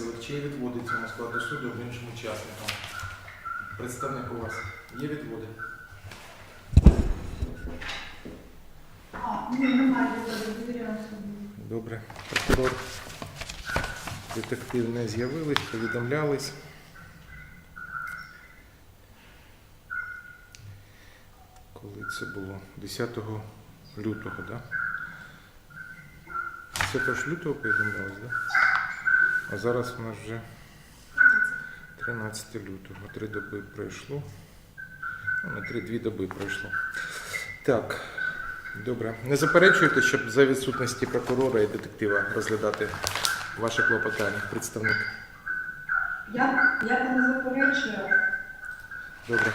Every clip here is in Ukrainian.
посилок, чи є відводи цьому складу суду іншим учасникам? Представник у вас є відводи? А, ні, немає, довіряю. Добре. Прокурор, детектив не з'явились, повідомлялись. Коли це було? 10 лютого, так? Да? 10 лютого повідомлялось, так? Да? А зараз у нас вже 13 лютого. Три доби пройшло. Ну, не три, дві доби пройшло. Так, добре. Не заперечуєте, щоб за відсутності прокурора і детектива розглядати ваше клопотання, представник? Я, я не заперечую. Добре.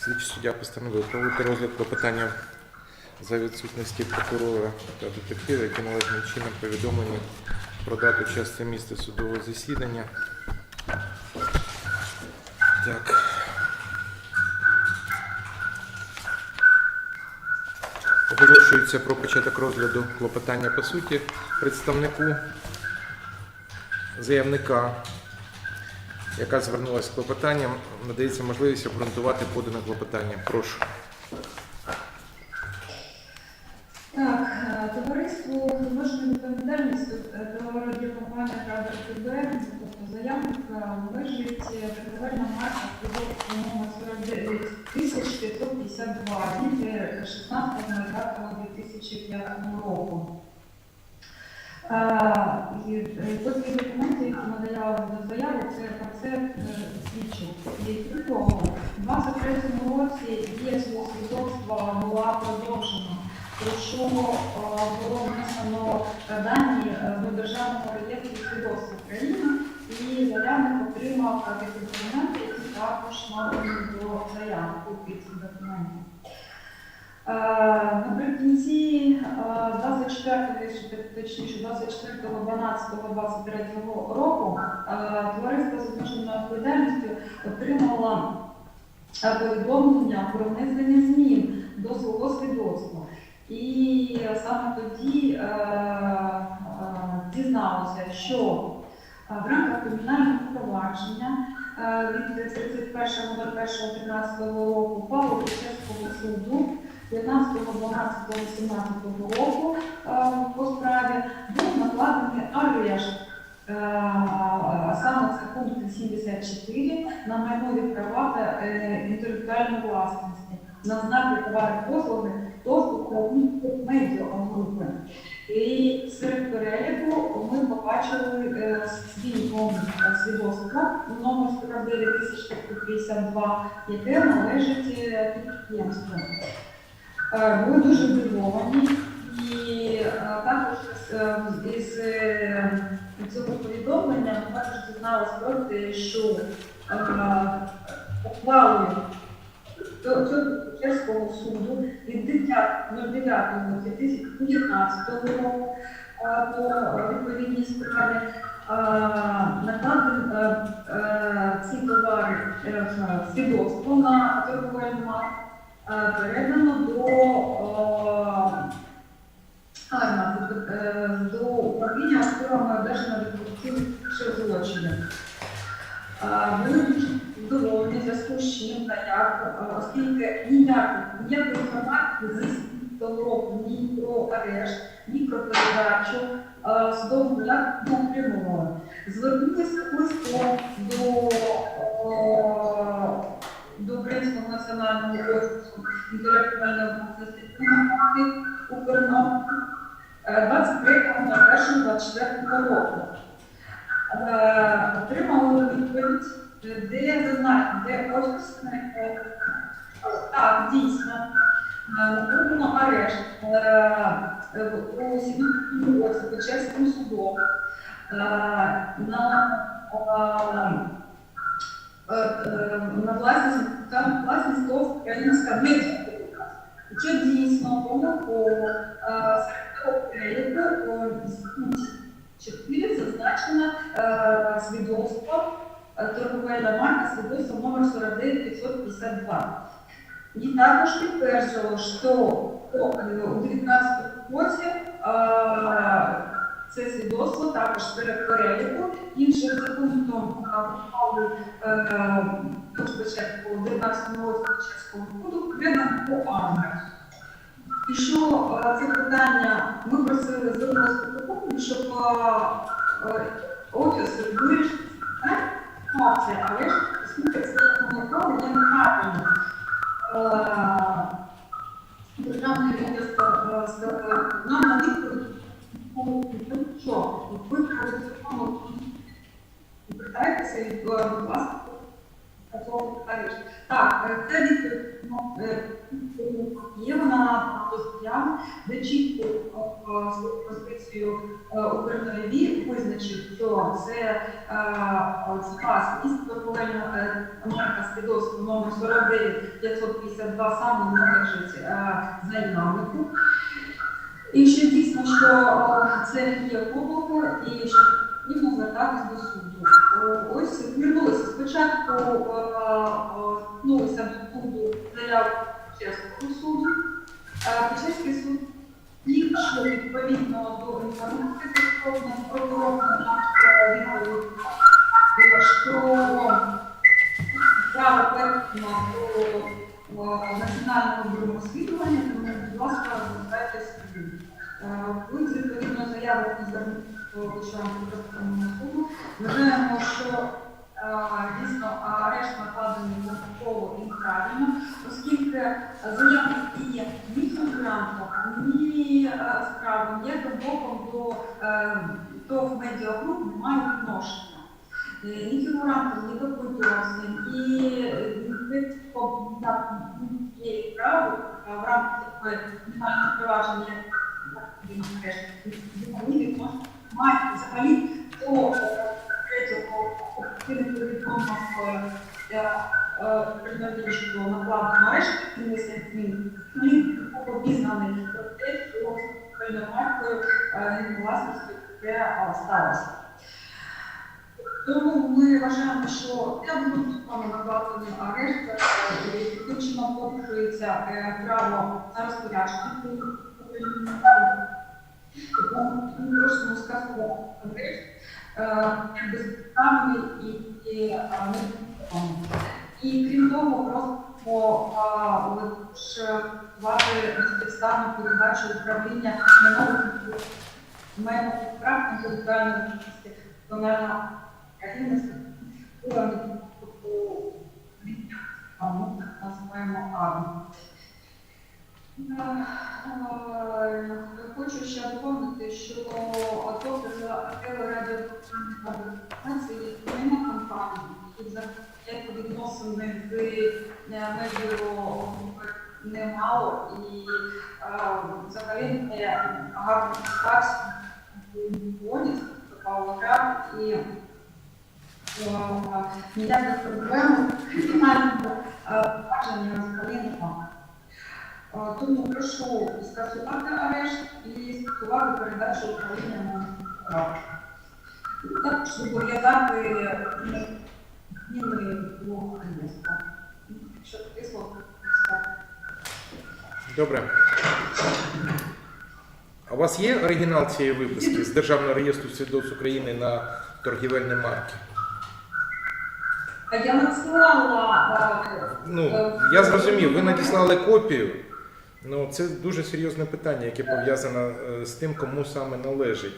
Слідчий суддя постановив проводити розгляд клопотання за відсутності прокурора та детектива, які належним чином повідомлені про дату, час та місце судового засідання. Так. Оголошується про початок розгляду клопотання по суті представнику заявника яка звернулася з клопотанням, надається можливість обґрунтувати подане клопотання. Прошу. Так, е, товариство з обмеженою відповідальністю е, до радіокомпанії Радar ТБ, тобто заявника е, торговельна марка продукту номер 49552 від е, 16.05.2005 року. Е, е, ці документи, які надавали до заяви, це пакет слідчий. І крім того, в 23-му році дія свого свідоцтва була продовжена про що е, було внесено е, дані е, до Державного реєстру свідоцтв України, і заявник отримав е, такі документи, які також надані до заяви копії цих документів. Е, Наприкінці е, 24, точніше 24.12.23 року е, товариство з обмеженою відповідальністю отримало е, повідомлення про внесення змін до свого свідоцтва. І саме тоді е, е, дізналося, що е, в рамках кримінального провадження е, від 31.01.13 року Павло Печерського суду 15.12.18 року е, по справі був накладений арешт. Е, Саме це пункт 74 на майнові права та інтелектуальну власність на знаки товари послуги доступу медіагрупи. І серед переліку ми побачили е, свій номер е, свідоцтва, номер 49552, яке належить е, підприємству. Були дуже здивовані і також із цього повідомлення ми також дізналися про те, що ухвалою до цього Чеського суду від 09.09.2019 року по відповідній справі накладен ці товари е, свідоцтво на торговельну марку е, передано до АРМА, е, до управління справами одержання від корупційних злочинів. Зв'язку з чим та як, е, оскільки ніякої ніякої інформації з року ні про арешт, ні про передачу е, судову як не отримували. Звернулися листом до, е, до Українського національного офісу інтелектуальної власності Укрном 23.01.24 року. Е, Отримали відповідь де зазначено, де офіс е, так, дійсно. Накладено арешт е, е, у Сім'їнському офісі Печерським судом е, на, е, е, на власність, власність ТОВ Українська медіа. Що дійсно помилково е, серед переліку 4 зазначено е, свідоцтво е, торговельна марка свідоцтво номер 49552. І також підтверджувало, що е, у 19 році е, це свідоцтво також перед переліку. Іншим за пунктом е, спочатку 19 році Чеського коду видано по армії. І що е, це питання ми просили до закону, щоб е, е, офіс вирішив ситуація, але ж оскільки це комунікація, я не маю Е, Державний реєстр е, нам на відповідь, що ви питаєтеся і, е, будь. Так, е, це відповідь е, є вона на автостоян, де чітко е, свою позицію е, Укрнаві визначив, що це е, спас місто торговельна марка свідоцтво номер 49 552 саме належить е, заявнику. І що дійсно, що е, це є помилка і що потрібно звертатись до суду. Ось звернулися спочатку, е, е, звернулися до суду заяву Чеського суду. Е, Чеський суд їх, що відповідно до інформації, прокурором нашого що право передано до е, національного бюро розслідування, тому, будь ласка, звертайтеся. Е, Ви відповідно заяву звернути суду. Вважаємо, що е, дійсно арешт накладений поступово і правильно, оскільки заявник діє ні фігурантом, ні е, справом, ні боком до е, ТОВ медіагруп не має відношення. Е, Ні фігурантом, ні допитувався, ні є право е, в рамках кримінального провадження, як він мають взагалі до третього оперативного повідомлення предназначено накладено арешт, принесення змін, він обізнаний про те, що маркою власності це сталося. Тому ми вважаємо, що для будь-якого накладений арешт е, таким чином порушується е, право на розпорядження. Е, як безпідставний і, і крім того, просимо вшивати безпідставну передачу управління майнових прав територіальній власності національного України з так називаємо армію. Хочу ще доповнити, що АТО за телерадіостанції нема компанії, які відносини з е, немало і е, взагалі гарно ситуацію Боніс, Павлоград і е, ніяких проблем фінального бачення взагалі немає. Е, Тому прошу скасувати арешт і скасувати передачу управління на прав. Також зобов'язати зміни до таке слово, скажу. Добре. А у вас є оригінал цієї виписки з Державного реєстру свідоцтв України на торгівельні марки? А Я надсилала е, Ну, я зрозумів, ви надіслали копію. Ну, це дуже серйозне питання, яке пов'язане е, з тим, кому саме належить.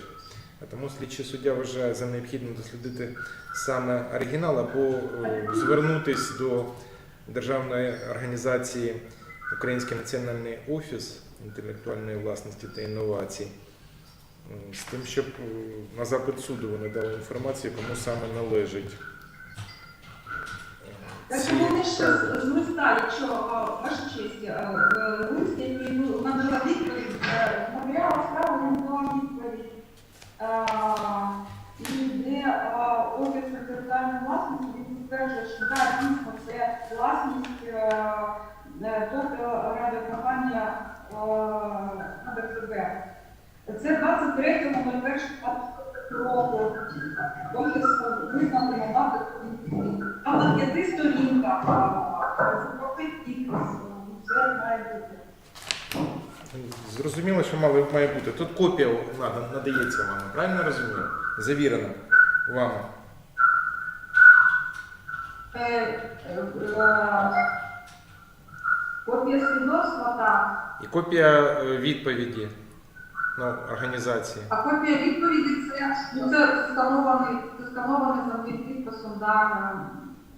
Тому слідчий суддя вважає за необхідне дослідити саме оригінал або е, звернутись до Державної організації Український національний офіс інтелектуальної власності та інновацій. З тим, щоб е, на запит суду вони дали інформацію, кому саме належить. Так ці вони ж права. з листа, якщо е, ваша честь, е, е, лист, який надала відповідь, матеріал справи не надала відповідь. І де офіс територіальної власності він підтверджує, що так, дійсно це власність, тобто радіокомпанія АДФБ. Це 23.01 року. Офіс визнали надати а на п'яти сторінках цифровий підпис. Це має бути. Зрозуміло. що мало має бути. Тут копія нада- надається вам, правильно розумію? Завірена вами. Е, е, е, Копія свідоцтва, так. І копія відповіді ну, організації. А копія відповіді це, ну, це встановлений, це встановлений за підписом, да,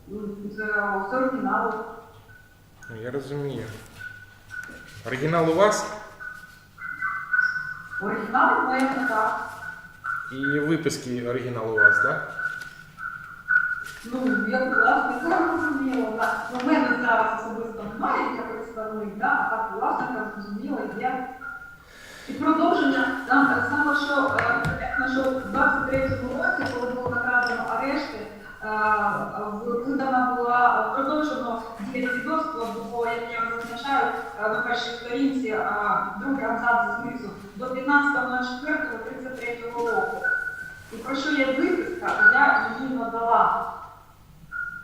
е, з, з. Ну, я розумію. Оригінал у вас Оригінал в моєму так. і виписки оригінал у вас, так? Да? Ну, я власника розуміла, да. Ну, мене зараз особисто немає, я представник, да, а так власника зрозуміла, є. І продовження, там так само, що, е, понятно, що в 23-му році, коли було накрадено арешти, е, видана була е, продовжено дія свідоцтва, бо, як я зазначаю, е, на першій сторінці, до 15.04.33 року. І про що є виписка, я її надала.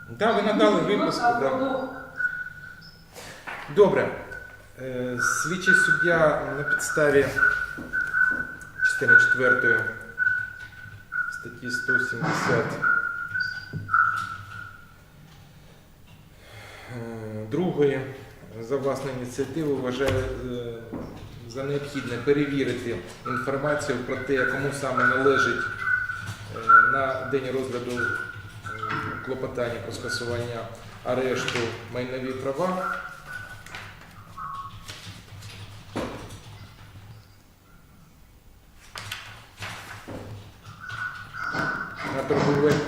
Так, да, ви надали виписку. Да. Добре. Е, Слідчий суддя на підставі частини 4 статті 170 е, другої за власну ініціативу вважає е, за необхідне перевірити інформацію про те, кому саме належить е, на день розгляду е, клопотання про скасування арешту майнові права.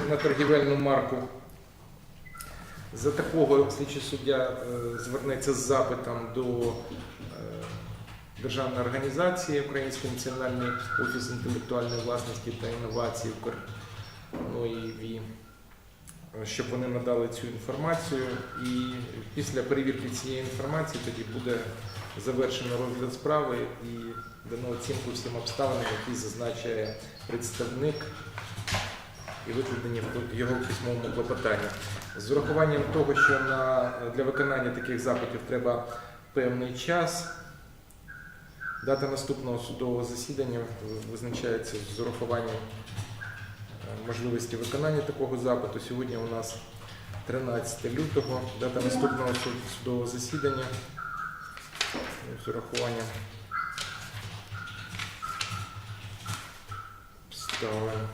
на, торгівельну марку. За такого слідчий суддя е, звернеться з запитом до Державної організації Український національний офіс інтелектуальної власності та інновацій УКР, ну щоб вони надали цю інформацію. І після перевірки цієї інформації тоді буде завершено розгляд справи і дано оцінку всім обставинам, які зазначає представник і викладені в його письмовому клопотанні. З урахуванням того, що на, для виконання таких запитів треба певний час, дата наступного судового засідання визначається з урахуванням е, можливості виконання такого запиту. Сьогодні у нас 13 лютого, дата наступного судового засідання з урахуванням обставин.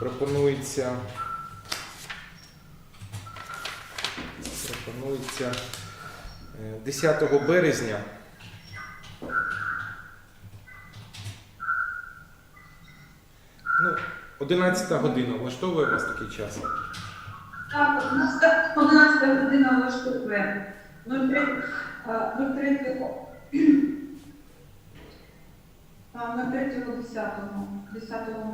Пропонується. Пропонується е, 10 березня. Ну, 11 година. Влаштовує вас такий час? Так, 11 11 година влаштовує 03 е, 03 на 3.10, 10.03.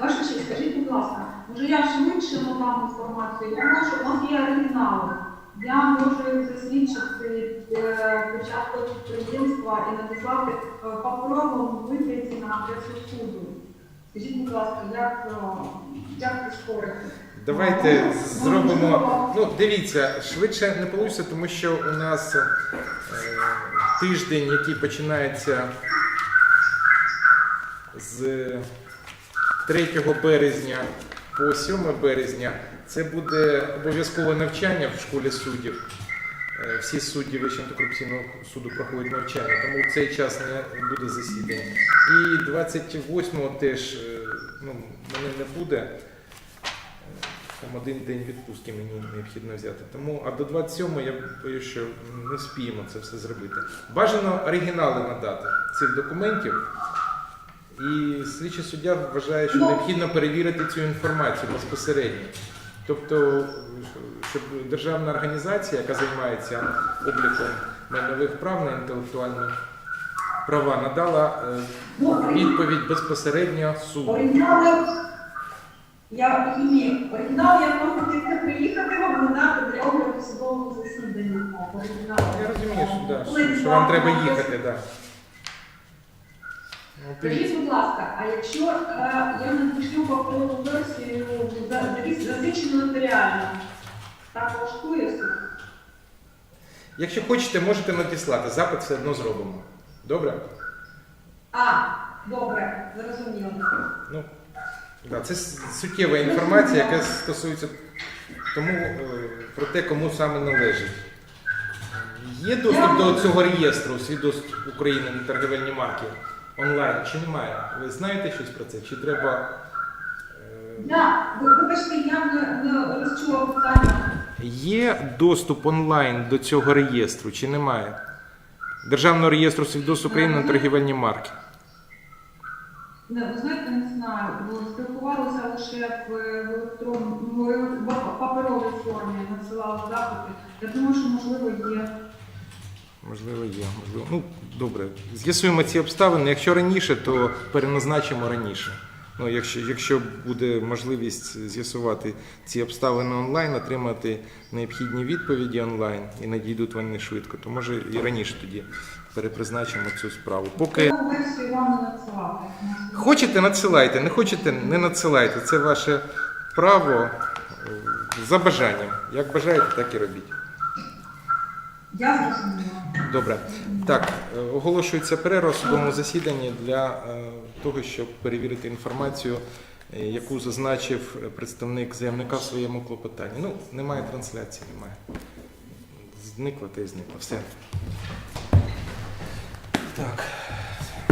Ваша честь, скажіть, будь ласка, може я швидше надам інформацію? Я можу, у нас є оригінали. Я можу їх початку підприємства і надіслати е, паперовому вигляді на адресу суду. Скажіть, будь ласка, як, е, як прискорити? Давайте Ну, зробимо. Ну, дивіться, швидше не вийде, тому що у нас е, тиждень, який починається з 3 березня по 7 березня, це буде обов'язкове навчання в школі суддів. Е, Всі судді Вищого антикорупційного суду проходять навчання, тому в цей час не буде засідання. І 28-го теж е, ну, мене не буде. Е, Там один день відпустки мені необхідно взяти. Тому, а до 27-го я боюсь, що не спіємо це все зробити. Бажано оригінали надати цих документів. І слідчий суддя вважає, що Ну. необхідно перевірити цю інформацію безпосередньо. Тобто, щоб державна організація, яка займається обліком майнових прав на інтелектуальні права, надала е, відповідь безпосередньо суду. Я розумію, оригінал я можу тільки приїхати вам надати для огляду судового засідання. Я розумію, що, да, що, що вам треба їхати, да. Ну. Скажіть, будь ласка, а якщо е, я надішлю паперову версію за- за- засвідчену нотаріально, так влаштує суд? Якщо хочете, можете надіслати. Запит все одно зробимо. Добре? А, добре, зрозуміло. Ну, да, це с- суттєва інформація, яка стосується тому, е, про те, кому саме належить. Є доступ до цього реєстру свідоцтв України на торговельні марки онлайн чи немає? Ви знаєте щось про це? Чи треба. е, ви- вибачте, я не, не розчула питання. Є доступ онлайн до цього реєстру чи немає? Державного реєстру свідоцтв України на торгівельні марки. Не, ви знаєте, не знаю. Бо Спілкувалися лише в, в електронному в паперовій формі, надсилали запити. Я думаю, що можливо є. Можливо, є, можливо. Ну, добре. З'ясуємо ці обставини. Якщо раніше, то переназначимо раніше. Ну, якщо, якщо буде можливість з'ясувати ці обставини онлайн, отримати необхідні відповіді онлайн і надійдуть вони швидко, то може і раніше тоді перепризначимо цю справу. Поки хочете, надсилайте, не хочете, не надсилайте. Це ваше право е, за бажанням. Як бажаєте, так і робіть. Я зрозуміла. Добре. Так, е, оголошується судовому засіданні для е, того, щоб перевірити інформацію, е, яку зазначив представник заявника в своєму клопотанні. Ну, немає трансляції, немає. Зникла та й зникла. Все. Так.